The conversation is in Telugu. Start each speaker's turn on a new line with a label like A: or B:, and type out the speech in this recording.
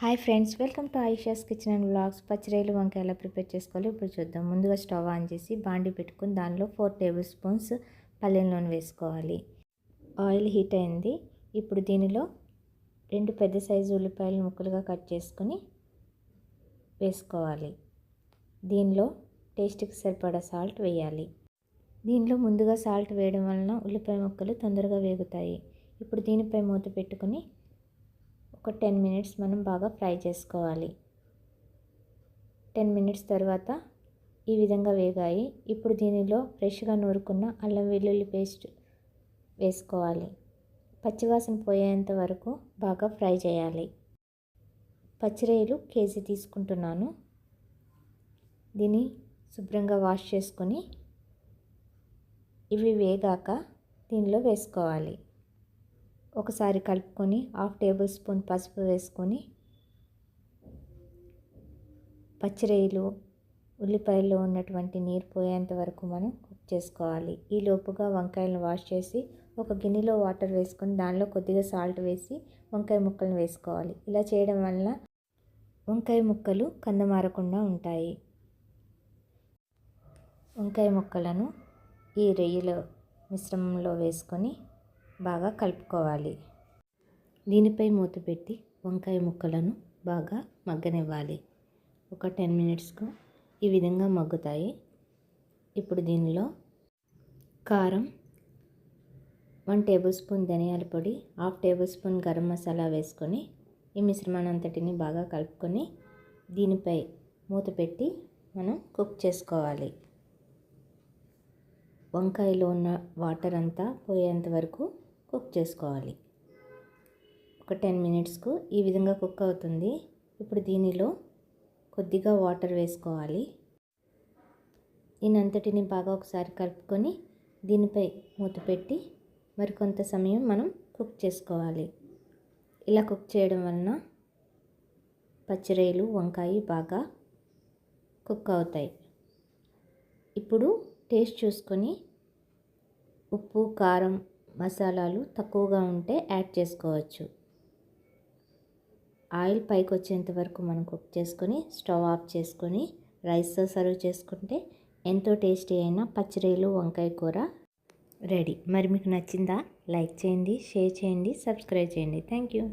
A: Hi friends welcome to Aisha's kitchen and blogs పచ్చిరేలు వంకాయ ఎలా ప్రిపేర్ చేసుకోవాలో ఇప్పుడు చూద్దాం. ముందుగా స్టవ్ ఆన్ చేసి బాండి పెట్టుకుని దానిలో ఫోర్ టేబుల్ స్పూన్స్ పల్లెల నూనె వేసుకోవాలి. ఆయిల్ హీట్ అయింది. ఇప్పుడు దీనిలో రెండు పెద్ద సైజు ఉల్లిపాయలు ముక్కలుగా కట్ చేసుకొని వేసుకోవాలి. దీనిలో టేస్ట్కి సరిపడా సాల్ట్ వేయాలి. దీనిలో ముందుగా సాల్ట్ వేయడం వలన ఉల్లిపాయ ముక్కలు తొందరగా వేగుతాయి. ఇప్పుడు దీనిపై మూత పెట్టుకొని ఒక టెన్ మినిట్స్ మనం బాగా ఫ్రై చేసుకోవాలి. టెన్ మినిట్స్ తర్వాత ఈ విధంగా వేగాయి. ఇప్పుడు దీనిలో ఫ్రెష్గా నూరుకున్న అల్లం వెల్లుల్లి పేస్ట్ వేసుకోవాలి. పచ్చివాసన పోయేంత వరకు బాగా ఫ్రై చేయాలి. పచ్చిరొయ్యలు కేజీ తీసుకుంటున్నాను. దీన్ని శుభ్రంగా వాష్ చేసుకొని ఇవి వేగాక దీనిలో వేసుకోవాలి. ఒకసారి కలుపుకొని హాఫ్ టేబుల్ స్పూన్ పసుపు వేసుకొని పచ్చిరొయ్యలు ఉల్లిపాయల్లో ఉన్నటువంటి నీరు పోయేంత వరకు మనం కుక్ చేసుకోవాలి. ఈ లోపుగా వంకాయలను వాష్ చేసి ఒక గిన్నెలో వాటర్ వేసుకొని దానిలో కొద్దిగా సాల్ట్ వేసి వంకాయ ముక్కలను వేసుకోవాలి. ఇలా చేయడం వలన వంకాయ ముక్కలు కందమారకుండా ఉంటాయి. వంకాయ ముక్కలను ఈ రొయ్యల మిశ్రమంలో వేసుకొని బాగా కలుపుకోవాలి. దీనిపై మూత పెట్టి వంకాయ ముక్కలను బాగా మగ్గనివ్వాలి. ఒక టెన్ మినిట్స్కు ఈ విధంగా మగ్గుతాయి. ఇప్పుడు దీనిలో కారం వన్ టేబుల్ స్పూన్ ధనియాల పొడి half table spoon garam masala వేసుకొని ఈ మిశ్రమాన్ని అంతటిని బాగా కలుపుకొని దీనిపై మూత పెట్టి మనం కుక్ చేసుకోవాలి. వంకాయలో ఉన్న వాటర్ అంతా పోయేంత వరకు కుక్ చేసుకోవాలి. ఒక టెన్ మినిట్స్కు ఈ విధంగా కుక్ అవుతుంది. ఇప్పుడు దీనిలో కొద్దిగా వాటర్ వేసుకోవాలి. దీనంతటిని బాగా ఒకసారి కలుపుకొని దీనిపై మూత పెట్టి మరికొంత సమయం మనం కుక్ చేసుకోవాలి. ఇలా కుక్ చేయడం వలన పచ్చిరొయ్యలు వంకాయ బాగా కుక్ అవుతాయి. ఇప్పుడు టేస్ట్ చూసుకొని ఉప్పు కారం మసాలాలు తక్కువగా ఉంటే యాడ్ చేసుకోవచ్చు. ఆయిల్ పైకి వచ్చేంత వరకు మనం కుక్ చేసుకొని స్టవ్ ఆఫ్ చేసుకొని రైస్తో సర్వ్ చేసుకుంటే ఎంతో టేస్టీ అయిన పచ్చిరేలు వంకాయ కూర రెడీ. మరి మీకు నచ్చిందా? లైక్ చేయండి షేర్ చేయండి సబ్స్క్రైబ్ చేయండి. Thank you.